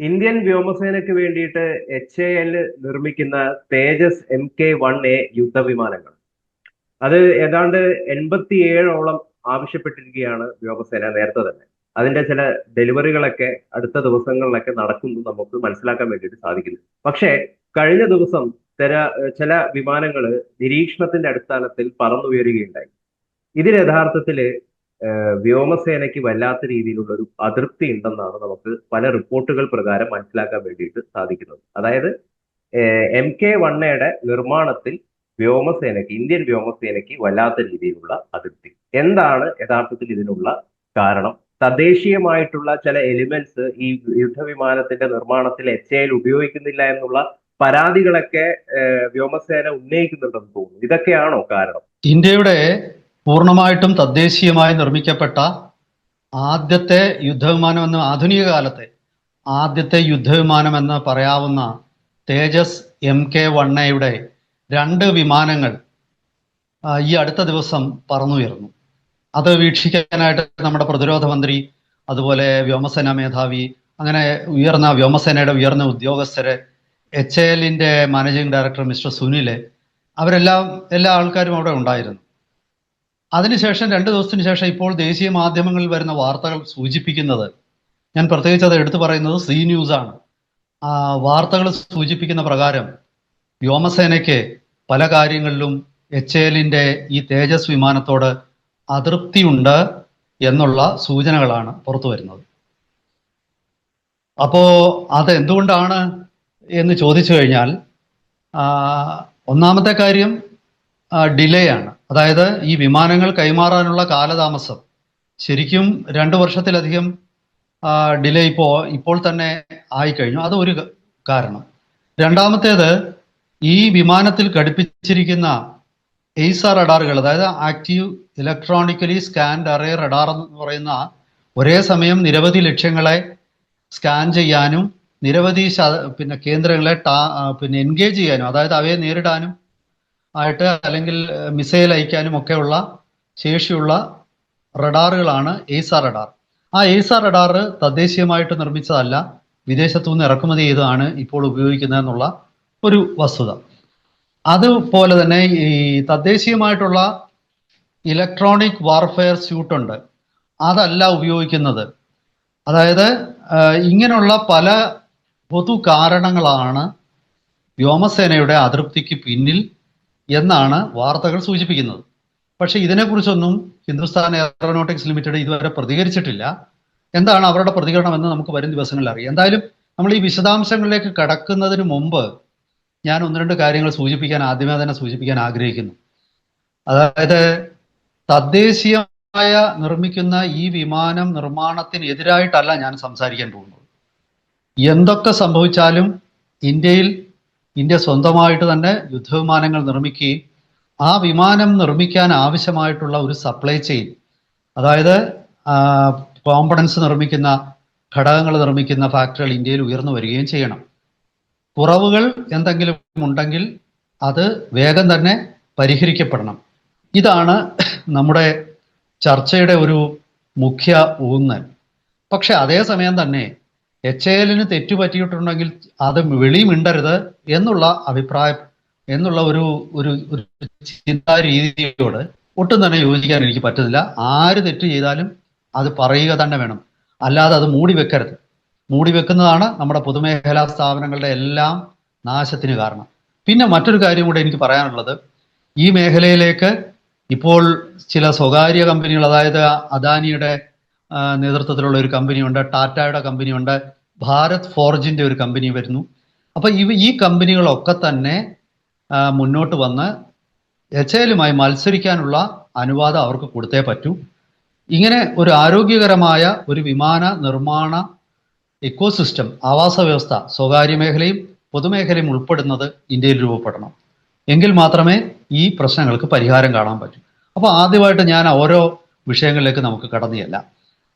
Indian വ്യോമസേനയ്ക്ക് വേണ്ടിയിട്ട് H A L നിർമ്മിക്കുന്ന Tejas M K one A യുദ്ധവിമാനങ്ങൾ. അത് ഏതാണ്ട് എൺപത്തിയേഴോളം ആവശ്യപ്പെട്ടിരിക്കുകയാണ് വ്യോമസേന നേരത്തെ തന്നെ. അതിന്റെ ചില ഡെലിവറികളൊക്കെ അടുത്ത ദിവസങ്ങളിലൊക്കെ നടക്കുന്നു നമുക്ക് മനസ്സിലാക്കാൻ വേണ്ടിയിട്ട് സാധിക്കുന്നു. പക്ഷേ കഴിഞ്ഞ ദിവസം ചില ചില വിമാനങ്ങൾ നിരീക്ഷണത്തിന്റെ അടിസ്ഥാനത്തിൽ പറന്നുയരുകയുണ്ടായി. ഇതിൽ യഥാർത്ഥത്തിൽ വ്യോമസേനയ്ക്ക് വല്ലാത്ത രീതിയിലുള്ള ഒരു അതൃപ്തി ഉണ്ടെന്നാണ് നമുക്ക് പല റിപ്പോർട്ടുകൾ പ്രകാരം മനസ്സിലാക്കാൻ വേണ്ടിയിട്ട് സാധിക്കുന്നത്. അതായത് എം കെ വണ്ണയുടെ നിർമ്മാണത്തിൽ വ്യോമസേനയ്ക്ക് ഇന്ത്യൻ വ്യോമസേനയ്ക്ക് വല്ലാത്ത രീതിയിലുള്ള അതൃപ്തി എന്താണ് യഥാർത്ഥത്തിൽ ഇതിനുള്ള കാരണം? തദ്ദേശീയമായിട്ടുള്ള ചില എലിമെന്റ്സ് ഈ യുദ്ധവിമാനത്തിന്റെ നിർമ്മാണത്തിൽ എച്ച് എയിൽ ഉപയോഗിക്കുന്നില്ല എന്നുള്ള പരാതികളൊക്കെ വ്യോമസേന ഉന്നയിക്കുന്നുണ്ടെന്ന് തോന്നുന്നു. ഇതൊക്കെയാണോ കാരണം? ഇന്ത്യയുടെ പൂർണമായിട്ടും തദ്ദേശീയമായി നിർമ്മിക്കപ്പെട്ട ആദ്യത്തെ യുദ്ധവിമാനം എന്ന ആധുനിക കാലത്തെ ആദ്യത്തെ യുദ്ധവിമാനം എന്ന് പറയാവുന്ന തേജസ് എം കെ വണ്ണയുടെ രണ്ട് വിമാനങ്ങൾ ഈ അടുത്ത ദിവസം പറന്നുയർന്നു. അത് വീക്ഷിക്കാനായിട്ട് നമ്മുടെ പ്രതിരോധ മന്ത്രി അതുപോലെ വ്യോമസേന മേധാവി അങ്ങനെ ഉയർന്ന വ്യോമസേനയുടെ ഉയർന്ന ഉദ്യോഗസ്ഥരെ എച്ച് എല്ലിന്റെ മാനേജിംഗ് ഡയറക്ടർ മിസ്റ്റർ സുനിൽ അവരെല്ലാം എല്ലാ ആൾക്കാരും അവിടെ ഉണ്ടായിരുന്നു. അതിനുശേഷം രണ്ട് ദിവസത്തിന് ശേഷം ഇപ്പോൾ ദേശീയ മാധ്യമങ്ങളിൽ വരുന്ന വാർത്തകൾ സൂചിപ്പിക്കുന്നത് ഞാൻ പ്രത്യേകിച്ച് അത് എടുത്തു പറയുന്നത് സി ന്യൂസ് ആണ്. വാർത്തകൾ സൂചിപ്പിക്കുന്ന പ്രകാരം വ്യോമസേനയ്ക്ക് പല കാര്യങ്ങളിലും എച്ച് എല്ലിന്റെ ഈ തേജസ് വിമാനത്തോട് അതൃപ്തിയുണ്ട് എന്നുള്ള സൂചനകളാണ് പുറത്തു വരുന്നത്. അപ്പോ അത് എന്തുകൊണ്ടാണ് എന്ന് ചോദിച്ചു കഴിഞ്ഞാൽ ഒന്നാമത്തെ കാര്യം ഡിലേ ആണ്. അതായത് ഈ വിമാനങ്ങൾ കൈമാറാനുള്ള കാലതാമസം ശരിക്കും രണ്ട് വർഷത്തിലധികം ഡിലേ ഇപ്പോൾ ഇപ്പോൾ തന്നെ ആയിക്കഴിഞ്ഞു. അത് ഒരു കാരണം. രണ്ടാമത്തേത് ഈ വിമാനത്തിൽ ഘടിപ്പിച്ചിരിക്കുന്ന എയ്സ റഡാറുകൾ അതായത് active electronically scanned array radar എന്ന് പറയുന്ന ഒരേ സമയം നിരവധി ലക്ഷ്യങ്ങളെ സ്കാൻ ചെയ്യാനും നിരവധി പിന്നെ കേന്ദ്രങ്ങളെ ടാ പിന്നെ എൻഗേജ് ചെയ്യാനും അതായത് അവയെ നേരിടാനും ആയിട്ട് അല്ലെങ്കിൽ മിസൈൽ അയക്കാനും ഒക്കെയുള്ള ശേഷിയുള്ള റഡാറുകളാണ് എയ്സ റഡാർ. ആ എയ്സ റഡാർ തദ്ദേശീയമായിട്ട് നിർമ്മിച്ചതല്ല വിദേശത്തു നിന്ന് ഇറക്കുമതി ചെയ്തതാണ് ഇപ്പോൾ ഉപയോഗിക്കുന്നത് എന്നുള്ള ഒരു വസ്തുത. അതുപോലെ തന്നെ ഈ തദ്ദേശീയമായിട്ടുള്ള ഇലക്ട്രോണിക് വാർഫെയർ സ്യൂട്ട് ഉണ്ട് അതല്ല ഉപയോഗിക്കുന്നത്. അതായത് ഇങ്ങനെയുള്ള പല പൊതു കാരണങ്ങളാണ് വ്യോമസേനയുടെ അതൃപ്തിക്ക് പിന്നിൽ എന്നാണ് വാർത്തകൾ സൂചിപ്പിക്കുന്നത്. പക്ഷേ ഇതിനെക്കുറിച്ചൊന്നും ഹിന്ദുസ്ഥാൻ എയറോനോട്ടിക്സ് ലിമിറ്റഡ് ഇതുവരെ പ്രതികരിച്ചിട്ടില്ല. എന്താണ് അവരുടെ പ്രതികരണം എന്ന് നമുക്ക് വരും ദിവസങ്ങളിൽ അറിയാം. എന്തായാലും നമ്മൾ ഈ വിശദാംശങ്ങളിലേക്ക് കടക്കുന്നതിന് മുമ്പ് ഞാൻ ഒന്ന് രണ്ട് കാര്യങ്ങൾ സൂചിപ്പിക്കാൻ ആദ്യമേ തന്നെ സൂചിപ്പിക്കാൻ ആഗ്രഹിക്കുന്നു. അതായത് തദ്ദേശീയമായ നിർമ്മിക്കുന്ന ഈ വിമാനം നിർമ്മാണത്തിന് എതിരായിട്ടല്ല ഞാൻ സംസാരിക്കാൻ പോകുന്നത്. എന്തൊക്കെ സംഭവിച്ചാലും ഇന്ത്യയിൽ ഇന്ത്യ സ്വന്തമായിട്ട് തന്നെ യുദ്ധവിമാനങ്ങൾ നിർമ്മിക്കുകയും ആ വിമാനം നിർമ്മിക്കാൻ ആവശ്യമായിട്ടുള്ള ഒരു സപ്ലൈ ചെയിൻ അതായത് കോമ്പണൻസ് നിർമ്മിക്കുന്ന ഘടകങ്ങൾ നിർമ്മിക്കുന്ന ഫാക്ടറികൾ ഇന്ത്യയിൽ ഉയർന്നു വരികയും ചെയ്യണം. കുറവുകൾ എന്തെങ്കിലും ഉണ്ടെങ്കിൽ അത് വേഗം തന്നെ പരിഹരിക്കപ്പെടണം. ഇതാണ് നമ്മുടെ ചർച്ചയുടെ ഒരു മുഖ്യ ഊന്നൽ. പക്ഷെ അതേസമയം തന്നെ എച്ച് എ എല്ലിന് തെറ്റുപറ്റിയിട്ടുണ്ടെങ്കിൽ അത് വെളിമിണ്ടരുത് എന്നുള്ള അഭിപ്രായം എന്നുള്ള ഒരു ഒരു ഒരു ചിന്താ രീതിയോട് ഒട്ടും തന്നെ യോജിക്കാൻ എനിക്ക് പറ്റുന്നില്ല ആര് തെറ്റ് ചെയ്താലും അത് പറയുക തന്നെ വേണം. അല്ലാതെ അത് മൂടി വെക്കരുത്. മൂടി വെക്കുന്നതാണ് നമ്മുടെ പൊതുമേഖലാ സ്ഥാപനങ്ങളുടെ എല്ലാം നാശത്തിന് കാരണം. പിന്നെ മറ്റൊരു കാര്യം കൂടെ എനിക്ക് പറയാനുള്ളത്. ഈ മേഖലയിലേക്ക് ഇപ്പോൾ ചില സ്വകാര്യ കമ്പനികൾ അതായത് അദാനിയുടെ നേതൃത്വത്തിലുള്ള ഒരു കമ്പനിയുണ്ട് ടാറ്റയുടെ കമ്പനിയുണ്ട്. ഭാരത് ഫോർജിന്റെ ഒരു കമ്പനി വരുന്നു. അപ്പൊ ഇവ ഈ കമ്പനികളൊക്കെ തന്നെ മുന്നോട്ട് വന്ന് എച്ച് എല്ലുമായി മത്സരിക്കാനുള്ള അനുവാദം അവർക്ക് കൊടുത്തേ പറ്റൂ. ഇങ്ങനെ ഒരു ആരോഗ്യകരമായ ഒരു വിമാന നിർമ്മാണ ഇക്കോസിസ്റ്റം ആവാസ വ്യവസ്ഥ സ്വകാര്യ മേഖലയും പൊതുമേഖലയും ഉൾപ്പെടുന്നത് ഇന്ത്യയിൽ രൂപപ്പെടണം. എങ്കിൽ മാത്രമേ ഈ പ്രശ്നങ്ങൾക്ക് പരിഹാരം കാണാൻ പറ്റൂ. അപ്പോൾ ആദ്യമായിട്ട് ഞാൻ ഓരോ വിഷയങ്ങളിലേക്ക് നമുക്ക് കടന്നു ചെല്ലാം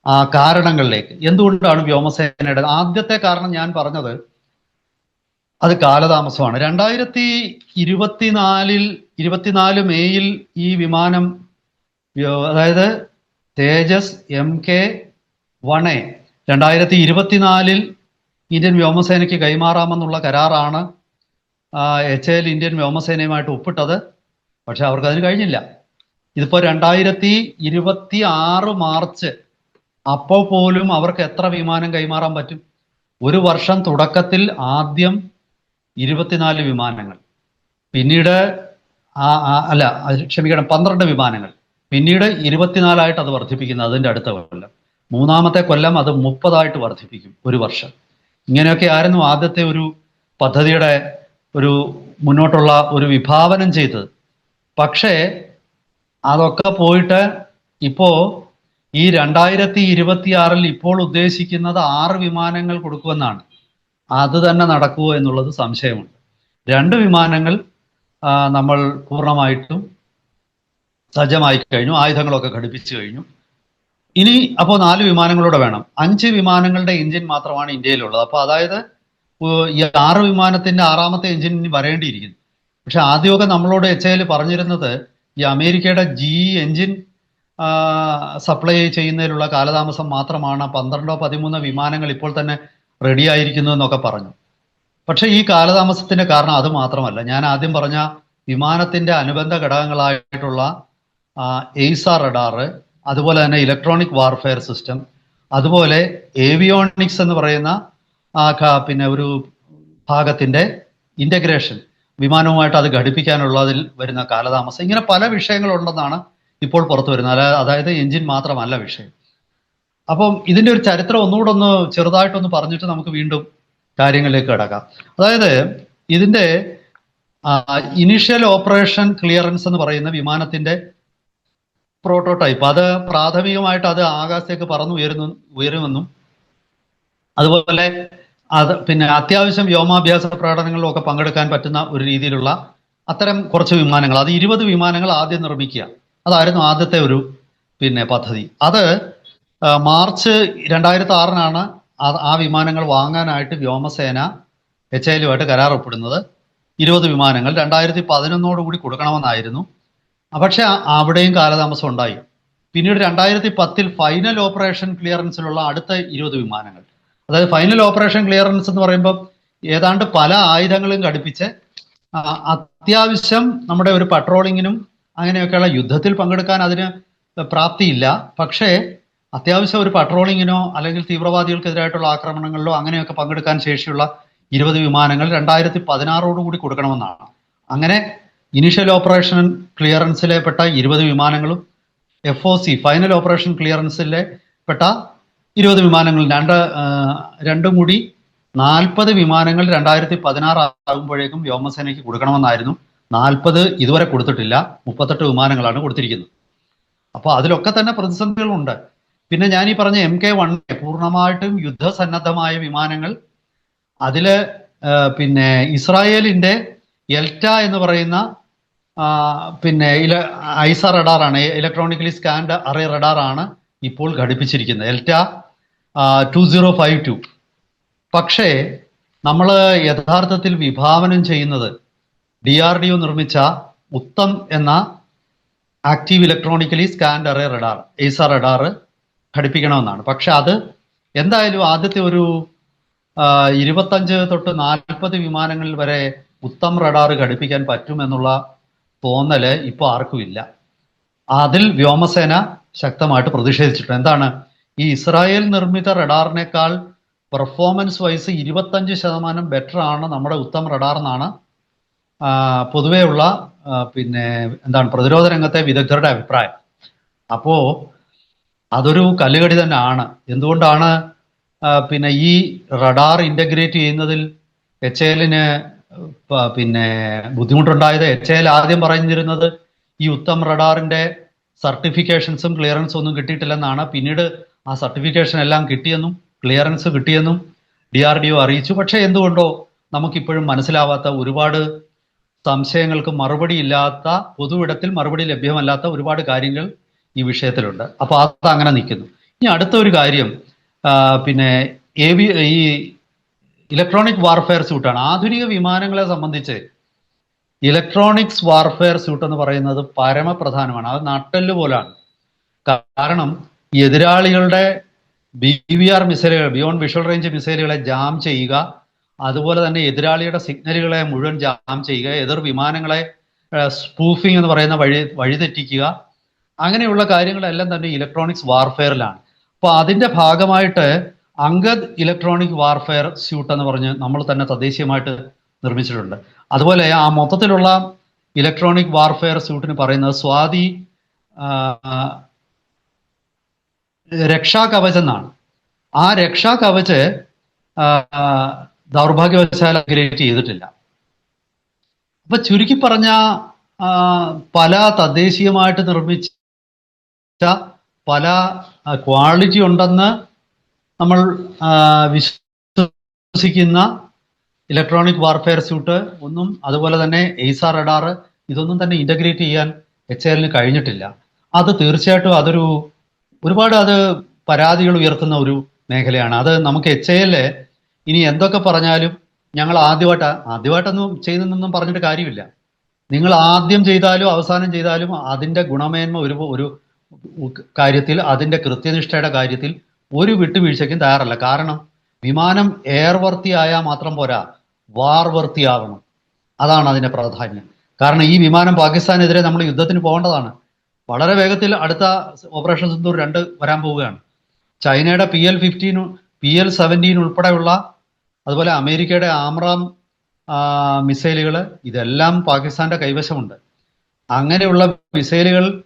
ആ കാരണങ്ങളിലേക്ക്. എന്തുകൊണ്ടാണ് വ്യോമസേനയുടെ ആദ്യത്തെ കാരണം ഞാൻ പറഞ്ഞത്? അത് കാലതാമസമാണ്. രണ്ടായിരത്തി ഇരുപത്തിനാലിൽ ഇരുപത്തിനാല് മെയ്യിൽ ഈ വിമാനം അതായത് Tejas M K one A രണ്ടായിരത്തി ഇരുപത്തിനാലിൽ ഇന്ത്യൻ വ്യോമസേനയ്ക്ക് കൈമാറാമെന്നുള്ള കരാറാണ് എച്ച് എൽ ഇന്ത്യൻ വ്യോമസേനയുമായിട്ട് ഒപ്പിട്ടത്. പക്ഷെ അവർക്ക് അതിന് കഴിഞ്ഞില്ല. ഇതിപ്പോ രണ്ടായിരത്തി ഇരുപത്തി ആറ് മാർച്ച് അപ്പോൾ പോലും അവർക്ക് എത്ര വിമാനം കൈമാറാൻ പറ്റും? ഒരു വർഷം തുടക്കത്തിൽ ആദ്യം ഇരുപത്തിനാല് വിമാനങ്ങൾ. പിന്നീട് അല്ല ക്ഷമിക്കണം പന്ത്രണ്ട് വിമാനങ്ങൾ. പിന്നീട് ഇരുപത്തിനാലായിട്ട് അത് വർദ്ധിപ്പിക്കുന്നത് അതിന്റെ അടുത്ത കൊല്ലം. മൂന്നാമത്തെ കൊല്ലം അത് മുപ്പതായിട്ട് വർദ്ധിപ്പിക്കും ഒരു വർഷം. ഇങ്ങനെയൊക്കെ ആയിരുന്നു ആദ്യത്തെ ഒരു പദ്ധതിയുടെ ഒരു മുന്നോട്ടുള്ള ഒരു വിഭാവനം ചെയ്തത്. പക്ഷേ അതൊക്കെ പോയിട്ട് ഇപ്പോ ഈ രണ്ടായിരത്തി ഇരുപത്തി ആറിൽ ഇപ്പോൾ ഉദ്ദേശിക്കുന്നത് ആറ് വിമാനങ്ങൾ കൊടുക്കുമെന്നാണ്. അത് തന്നെ നടക്കുമോ എന്നുള്ളത് സംശയമുണ്ട്. രണ്ട് വിമാനങ്ങൾ നമ്മൾ പൂർണമായിട്ടും സജ്ജമായി കഴിഞ്ഞു. ആയുധങ്ങളൊക്കെ ഘടിപ്പിച്ചു കഴിഞ്ഞു. ഇനി അപ്പോൾ നാല് വിമാനങ്ങളൂടെ വേണം. അഞ്ച് വിമാനങ്ങളുടെ എഞ്ചിൻ മാത്രമാണ് ഇന്ത്യയിലുള്ളത്. അപ്പോൾ അതായത് ഈ ആറ് വിമാനത്തിന്റെ ആറാമത്തെ എഞ്ചിൻ ഇനി വരേണ്ടിയിരിക്കുന്നു. പക്ഷെ ആദ്യമൊക്കെ നമ്മളോട് എച്ച് എൽ പറഞ്ഞിരുന്നത് ഈ അമേരിക്കയുടെ ജി എഞ്ചിൻ സപ്ലൈ ചെയ്യുന്നതിലുള്ള കാലതാമസം മാത്രമാണ് പന്ത്രണ്ടോ പതിമൂന്നോ വിമാനങ്ങൾ ഇപ്പോൾ തന്നെ റെഡി ആയിരിക്കുന്നു എന്നൊക്കെ പറഞ്ഞു. പക്ഷെ ഈ കാലതാമസത്തിന്റെ കാരണം അത് മാത്രമല്ല. ഞാൻ ആദ്യം പറഞ്ഞ വിമാനത്തിന്റെ അനുബന്ധ ഘടകങ്ങളായിട്ടുള്ള എയ്സ റഡാറ് അതുപോലെ തന്നെ ഇലക്ട്രോണിക് വാർഫെയർ സിസ്റ്റം അതുപോലെ ഏവിയോണിക്സ് എന്ന് പറയുന്ന പിന്നെ ഒരു ഭാഗത്തിന്റെ ഇന്റഗ്രേഷൻ വിമാനവുമായിട്ട് അത് ഘടിപ്പിക്കാനുള്ളതിൽ വരുന്ന കാലതാമസം. ഇങ്ങനെ പല വിഷയങ്ങളുണ്ടെന്നാണ് ഇപ്പോൾ പുറത്തു വരുന്നത്. അതായത് എഞ്ചിൻ മാത്രമല്ല വിഷയം. അപ്പം ഇതിന്റെ ഒരു ചരിത്രം ഒന്നുകൂടെ ഒന്ന് ചെറുതായിട്ടൊന്ന് പറഞ്ഞിട്ട് നമുക്ക് വീണ്ടും കാര്യങ്ങളിലേക്ക് കിടക്കാം. അതായത് ഇതിന്റെ ഇനിഷ്യൽ ഓപ്പറേഷൻ ക്ലിയറൻസ് എന്ന് പറയുന്ന വിമാനത്തിന്റെ പ്രോട്ടോടൈപ്പ് അത് പ്രാഥമികമായിട്ട് അത് ആകാശത്തേക്ക് പറന്നു ഉയരുന്നു ഉയരുമെന്നും അതുപോലെ അത് പിന്നെ അത്യാവശ്യം വ്യോമാഭ്യാസ പ്രകടനങ്ങളിലൊക്കെ പങ്കെടുക്കാൻ പറ്റുന്ന ഒരു രീതിയിലുള്ള അത്തരം കുറച്ച് വിമാനങ്ങൾ. അത് ഇരുപത് വിമാനങ്ങൾ ആദ്യം നിർമ്മിക്കുക. അതായിരുന്നു ആദ്യത്തെ ഒരു പിന്നെ പദ്ധതി. അത് മാർച്ച് രണ്ടായിരത്തി ആറിനാണ് ആ വിമാനങ്ങൾ വാങ്ങാനായിട്ട് വ്യോമസേന എച്ച് ഐലുമായിട്ട് കരാർ ഒപ്പിടുന്നത് ഇരുപത് വിമാനങ്ങൾ രണ്ടായിരത്തി പതിനൊന്നോട് കൂടി കൊടുക്കണമെന്നായിരുന്നു. പക്ഷെ അവിടെയും കാലതാമസം ഉണ്ടായി. പിന്നീട് രണ്ടായിരത്തി പത്തിൽ ഫൈനൽ ഓപ്പറേഷൻ ക്ലിയറൻസിലുള്ള അടുത്ത ഇരുപത് വിമാനങ്ങൾ. അതായത് ഫൈനൽ ഓപ്പറേഷൻ ക്ലിയറൻസ് എന്ന് പറയുമ്പോൾ ഏതാണ്ട് പല ആയുധങ്ങളും ഘടിപ്പിച്ച് അത്യാവശ്യം നമ്മുടെ ഒരു പട്രോളിങ്ങിനും അങ്ങനെയൊക്കെയുള്ള യുദ്ധത്തിൽ പങ്കെടുക്കാൻ അതിന് പ്രാപ്തിയില്ല. പക്ഷേ അത്യാവശ്യം ഒരു പട്രോളിങ്ങിനോ അല്ലെങ്കിൽ തീവ്രവാദികൾക്കെതിരായിട്ടുള്ള ആക്രമണങ്ങളിലോ അങ്ങനെയൊക്കെ പങ്കെടുക്കാൻ ശേഷിയുള്ള ഇരുപത് വിമാനങ്ങൾ രണ്ടായിരത്തി പതിനാറോടു കൂടി കൊടുക്കണമെന്നാണ്. അങ്ങനെ ഇനീഷ്യൽ ഓപ്പറേഷൻ ക്ലിയറൻസിലെ പെട്ട ഇരുപത് വിമാനങ്ങളും F O C final operation ക്ലിയറൻസിലെ പെട്ട ഇരുപത് വിമാനങ്ങൾ രണ്ട് രണ്ടും കൂടി നാൽപ്പത് വിമാനങ്ങൾ രണ്ടായിരത്തി പതിനാറ് ആകുമ്പോഴേക്കും വ്യോമസേനയ്ക്ക് കൊടുക്കണമെന്നായിരുന്നു. നാൽപ്പത് ഇതുവരെ കൊടുത്തിട്ടില്ല. മുപ്പത്തെട്ട് വിമാനങ്ങളാണ് കൊടുത്തിരിക്കുന്നത്. അപ്പോൾ അതിലൊക്കെ തന്നെ പ്രതിസന്ധികളുണ്ട്. പിന്നെ ഞാൻ ഈ പറഞ്ഞ എം കെ വൺ പൂർണമായിട്ടും യുദ്ധസന്നദ്ധമായ വിമാനങ്ങൾ അതിൽ പിന്നെ ഇസ്രായേലിന്റെ എൽറ്റ എന്ന് പറയുന്ന പിന്നെ ഇല ഐസ റഡാറാണ് ഇലക്ട്രോണിക്കലി സ്കാൻഡ് അറേ റഡാറാണ് ഇപ്പോൾ ഘടിപ്പിച്ചിരിക്കുന്നത്. ELTA two zero five two പക്ഷേ നമ്മൾ യഥാർത്ഥത്തിൽ വിഭാവനം ചെയ്യുന്നത് ഡി ആർ ഡി ഒ നിർമ്മിച്ച ഉത്തം എന്ന active electronically scanned array radar AESA radar ഘടിപ്പിക്കണമെന്നാണ്. പക്ഷെ അത് എന്തായാലും ആദ്യത്തെ ഒരു ഇരുപത്തഞ്ച് തൊട്ട് നാൽപ്പത് വിമാനങ്ങളിൽ വരെ ഉത്തം റഡാർ ഘടിപ്പിക്കാൻ പറ്റുമെന്നുള്ള തോന്നൽ ഇപ്പോൾ ആർക്കും ഇല്ല. അതിൽ വ്യോമസേന ശക്തമായിട്ട് പ്രതിഷേധിച്ചിട്ടുണ്ട്. എന്താണ്? ഈ ഇസ്രായേൽ നിർമ്മിത റഡാറിനേക്കാൾ പെർഫോമൻസ് വൈസ് ഇരുപത്തഞ്ച് ശതമാനം ബെറ്റർ ആണ് നമ്മുടെ ഉത്തം റഡാർ എന്നാണ് പൊതുവെയുള്ള പിന്നെ എന്താണ് പ്രതിരോധ രംഗത്തെ വിദഗ്ധരുടെ അഭിപ്രായം. അപ്പോ അതൊരു കല്ലുകടി തന്നെ ആണ് എന്തുകൊണ്ടാണ് പിന്നെ ഈ റഡാർ ഇന്റഗ്രേറ്റ് ചെയ്യുന്നതിൽ എച്ച് എല്ലിന് പിന്നെ ബുദ്ധിമുട്ടുണ്ടായത്? എച്ച് എൽ ആദ്യം പറഞ്ഞിരുന്നത് ഈ ഉത്തം റഡാറിന്റെ സർട്ടിഫിക്കേഷൻസും ക്ലിയറൻസും ഒന്നും കിട്ടിയിട്ടില്ലെന്നാണ്. പിന്നീട് ആ സർട്ടിഫിക്കേഷൻ എല്ലാം കിട്ടിയെന്നും ക്ലിയറൻസ് കിട്ടിയെന്നും ഡി ആർ ഡി ഒ അറിയിച്ചു. പക്ഷേ എന്തുകൊണ്ടോ നമുക്കിപ്പോഴും മനസ്സിലാവാത്ത ഒരുപാട് സംശയങ്ങൾക്ക് മറുപടി ഇല്ലാത്ത പൊതുവിടത്തിൽ മറുപടി ലഭ്യമല്ലാത്ത ഒരുപാട് കാര്യങ്ങൾ ഈ വിഷയത്തിലുണ്ട്. അപ്പോൾ അത് അങ്ങനെ നിൽക്കുന്നു. ഇനി അടുത്ത ഒരു കാര്യം പിന്നെ പിന്നെ ഏവി ഈ ഇലക്ട്രോണിക് വാർഫെയർ സ്യൂട്ടാണ് ആധുനിക വിമാനങ്ങളെ സംബന്ധിച്ച് ഇലക്ട്രോണിക്സ് വാർഫെയർ സ്യൂട്ട് എന്ന് പറയുന്നത് പരമപ്രധാനമാണ്. അത് നട്ടൽ പോലാണ്. കാരണം എതിരാളികളുടെ ബി വി ആർ മിസൈലുകൾ ബിയോണ്ട് വിഷ്വൽ റേഞ്ച് മിസൈലുകളെ ജാം ചെയ്യുക അതുപോലെ തന്നെ എതിരാളിയുടെ സിഗ്നലുകളെ മുഴുവൻ ജാം ചെയ്യുക എതിർ വിമാനങ്ങളെ സ്പൂഫിംഗ് എന്ന് പറയുന്ന വഴി വഴിതെറ്റിക്കുക അങ്ങനെയുള്ള കാര്യങ്ങളെല്ലാം തന്നെ ഇലക്ട്രോണിക്സ് വാർഫെയറിലാണ് അപ്പോൾ അതിന്റെ ഭാഗമായിട്ട് അങ്കദ് ഇലക്ട്രോണിക് വാർഫെയർ സ്യൂട്ട് എന്ന് പറഞ്ഞ് നമ്മൾ തന്നെ തദ്ദേശീയമായിട്ട് നിർമ്മിച്ചിട്ടുണ്ട്. അതുപോലെ ആ മൊത്തത്തിലുള്ള ഇലക്ട്രോണിക് വാർഫെയർ സ്യൂട്ടിന് പറയുന്നത് സ്വാതി ആ, രക്ഷാ കവച് എന്നാണ്. ആ രക്ഷാ കവച് ആ, ദൗർഭാഗ്യവശാൽ അഗ്രേറ്റ് ചെയ്തിട്ടില്ല. അപ്പൊ ചുരുക്കി പറഞ്ഞ പല തദ്ദേശീയമായിട്ട് നിർമ്മിച്ച പല ക്വാളിറ്റി ഉണ്ടെന്ന് നമ്മൾ വിശ്വസിക്കുന്ന ഇലക്ട്രോണിക് വാർഫെയർ സ്യൂട്ട് ഒന്നും അതുപോലെ തന്നെ എയ്സാർ റഡാർ ഇതൊന്നും തന്നെ ഇന്റഗ്രേറ്റ് ചെയ്യാൻ എച്ച് എല്ലിന് കഴിഞ്ഞിട്ടില്ല. അത് തീർച്ചയായിട്ടും അതൊരു ഒരുപാട് അത് പരാതികൾ ഉയർത്തുന്ന ഒരു മേഖലയാണ്. അത് നമുക്ക് എച്ച് എല്ല് ഇനി എന്തൊക്കെ പറഞ്ഞാലും ഞങ്ങൾ ആദ്യമായിട്ട് ആദ്യമായിട്ടൊന്നും ചെയ്തെന്നൊന്നും പറഞ്ഞിട്ട് കാര്യമില്ല. നിങ്ങൾ ആദ്യം ചെയ്താലും അവസാനം ചെയ്താലും അതിന്റെ ഗുണമേന്മ ഒരു ഒരു കാര്യത്തിൽ അതിന്റെ കൃത്യനിഷ്ഠയുടെ കാര്യത്തിൽ ഒരു വിട്ടുവീഴ്ചയ്ക്കും തയ്യാറല്ല. കാരണം വിമാനം എയർ ആയാൽ മാത്രം പോരാ വാർ വർത്തി ആവണം. അതാണ് അതിന്റെ പ്രാധാന്യം. കാരണം ഈ വിമാനം പാകിസ്ഥാനെതിരെ നമ്മൾ യുദ്ധത്തിന് പോകേണ്ടതാണ്. വളരെ വേഗത്തിൽ അടുത്ത ഓപ്പറേഷൻ സിന്ദൂർ രണ്ട് വരാൻ പോവുകയാണ്. ചൈനയുടെ P L fifteen P L seventeen ഉൾപ്പെടെയുള്ള അതുപോലെ അമേരിക്കയുടെ ആമ്രാം മിസൈലുകൾ ഇതെല്ലാം പാകിസ്ഥാന്റെ കൈവശമുണ്ട്. അങ്ങനെയുള്ള മിസൈലുകൾ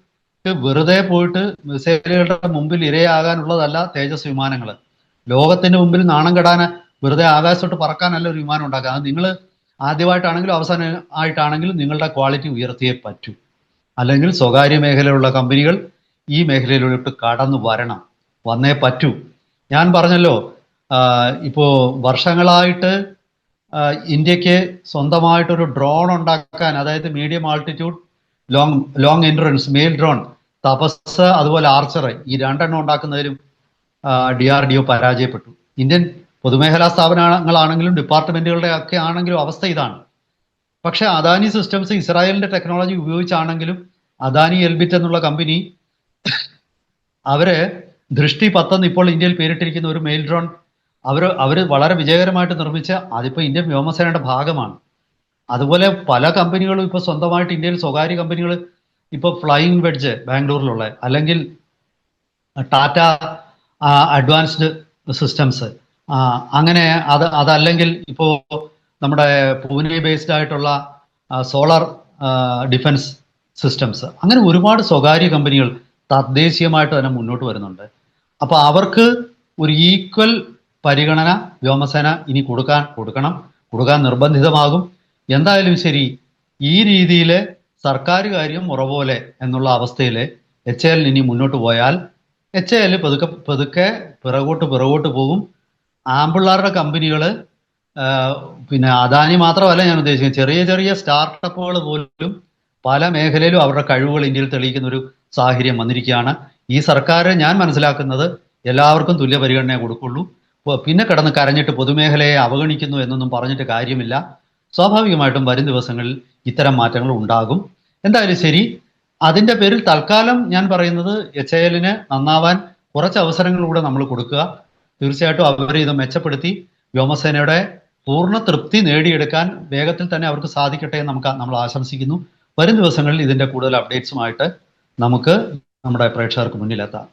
വെറുതെ പോയിട്ട് മിസൈലുകളുടെ മുമ്പിൽ ഇരയാകാനുള്ളതല്ല തേജസ് വിമാനങ്ങൾ. ലോകത്തിന്റെ മുമ്പിൽ നാണം കെടാൻ വെറുതെ ആകാശത്തോട്ട് പറക്കാനല്ല ഒരു വിമാനം ഉണ്ടാക്കുക. അത് നിങ്ങൾ ആദ്യമായിട്ടാണെങ്കിലും അവസാനം ആയിട്ടാണെങ്കിലും നിങ്ങളുടെ ക്വാളിറ്റി ഉയർത്തിയേ പറ്റൂ. അല്ലെങ്കിൽ സ്വകാര്യ മേഖലയിലുള്ള കമ്പനികൾ ഈ മേഖലയിലോട്ട് കടന്നു വരണം. വന്നേ പറ്റൂ. ഞാൻ പറഞ്ഞല്ലോ ഇപ്പോൾ വർഷങ്ങളായിട്ട് ഇന്ത്യയ്ക്ക് സ്വന്തമായിട്ടൊരു ഡ്രോൺ ഉണ്ടാക്കാൻ അതായത് medium altitude long long endurance male drone Tapas അതുപോലെ ആർച്ചർ ഈ രണ്ടെണ്ണം ഉണ്ടാക്കുന്നതിലും ഡി ആർ ഡി ഒ പരാജയപ്പെട്ടു. ഇന്ത്യൻ പൊതുമേഖലാ സ്ഥാപനങ്ങളാണെങ്കിലും ഡിപ്പാർട്ട്മെന്റുകളുടെ ഒക്കെ ആണെങ്കിലും അവസ്ഥ ഇതാണ്. പക്ഷെ അദാനി സിസ്റ്റംസ് ഇസ്രായേലിന്റെ ടെക്നോളജി ഉപയോഗിച്ചാണെങ്കിലും അദാനി എൽബിറ്റ് എന്നുള്ള കമ്പനി അവർ ദൃഷ്ടി പത്തെന്ന് ഇപ്പോൾ ഇന്ത്യയിൽ പേരിട്ടിരിക്കുന്ന ഒരു മെയിൽ ഡ്രോൺ അവർ അവർ വളരെ വിജയകരമായിട്ട് നിർമ്മിച്ച അതിപ്പോൾ ഇന്ത്യൻ വ്യോമസേനയുടെ ഭാഗമാണ്. അതുപോലെ പല കമ്പനികളും ഇപ്പോൾ സ്വന്തമായിട്ട് ഇന്ത്യയിൽ സ്വകാര്യ കമ്പനികൾ ഇപ്പോൾ ഫ്ലൈയിങ് വെഡ്ജ് ബാംഗ്ലൂരിലുള്ള അല്ലെങ്കിൽ ടാറ്റ അഡ്വാൻസ്ഡ് സിസ്റ്റംസ് അങ്ങനെ അത് അതല്ലെങ്കിൽ ഇപ്പോൾ നമ്മുടെ പൂനെ ബേസ്ഡ് ആയിട്ടുള്ള സോളാർ ഡിഫൻസ് സിസ്റ്റംസ് അങ്ങനെ ഒരുപാട് സ്വകാര്യ കമ്പനികൾ തദ്ദേശീയമായിട്ട് തന്നെ മുന്നോട്ട് വരുന്നുണ്ട്. അപ്പോൾ അവർക്ക് ഒരു ഈക്വൽ പരിഗണന വ്യോമസേന ഇനി കൊടുക്കാൻ കൊടുക്കണം. കൊടുക്കാൻ നിർബന്ധിതമാകും. എന്തായാലും ശരി ഈ രീതിയിൽ സർക്കാർ കാര്യം ഉറപോലെ എന്നുള്ള അവസ്ഥയിൽ എച്ച് എൽ ഇനി മുന്നോട്ട് പോയാൽ എച്ച് എൽ പതുക്കെ പതുക്കെ പിറകോട്ട് പിറകോട്ട് പോകും. ആമ്പിള്ളാരുടെ കമ്പനികൾ പിന്നെ അദാനി മാത്രമല്ല ഞാൻ ഉദ്ദേശിക്കുന്നത്. ചെറിയ ചെറിയ സ്റ്റാർട്ടപ്പുകൾ പോലും പല മേഖലയിലും അവരുടെ കഴിവുകൾ ഇന്ത്യയിൽ തെളിയിക്കുന്ന ഒരു സാഹചര്യം വന്നിരിക്കുകയാണ്. ഈ സർക്കാർ ഞാൻ മനസ്സിലാക്കുന്നത് എല്ലാവർക്കും തുല്യ പരിഗണന കൊടുക്കുള്ളൂ. പിന്നെ കിടന്ന് കരഞ്ഞിട്ട് പൊതുമേഖലയെ അവഗണിക്കുന്നു എന്നൊന്നും പറഞ്ഞിട്ട് കാര്യമില്ല. സ്വാഭാവികമായിട്ടും വരും ദിവസങ്ങളിൽ ഇത്തരം മാറ്റങ്ങൾ ഉണ്ടാകും. എന്തായാലും ശരി അതിന്റെ പേരിൽ തൽക്കാലം ഞാൻ പറയുന്നത് എച്ച് എല്ലിന് നന്നാവാൻ കുറച്ച് അവസരങ്ങൾ കൂടെ നമ്മൾ കൊടുക്കുക. തീർച്ചയായിട്ടും അവർ ഇത് മെച്ചപ്പെടുത്തി. വ്യോമസേനയുടെ പൂർണ തൃപ്തി നേടിയെടുക്കാൻ വേഗത്തിൽ തന്നെ അവർക്ക് സാധിക്കട്ടെ എന്ന് നമുക്ക് നമ്മൾ ആശംസിക്കുന്നു. വരും ദിവസങ്ങളിൽ ഇതിന്റെ കൂടുതൽ അപ്ഡേറ്റ്സുമായിട്ട് നമുക്ക് നമ്മുടെ പ്രേക്ഷകർക്ക് മുന്നിലെത്താം.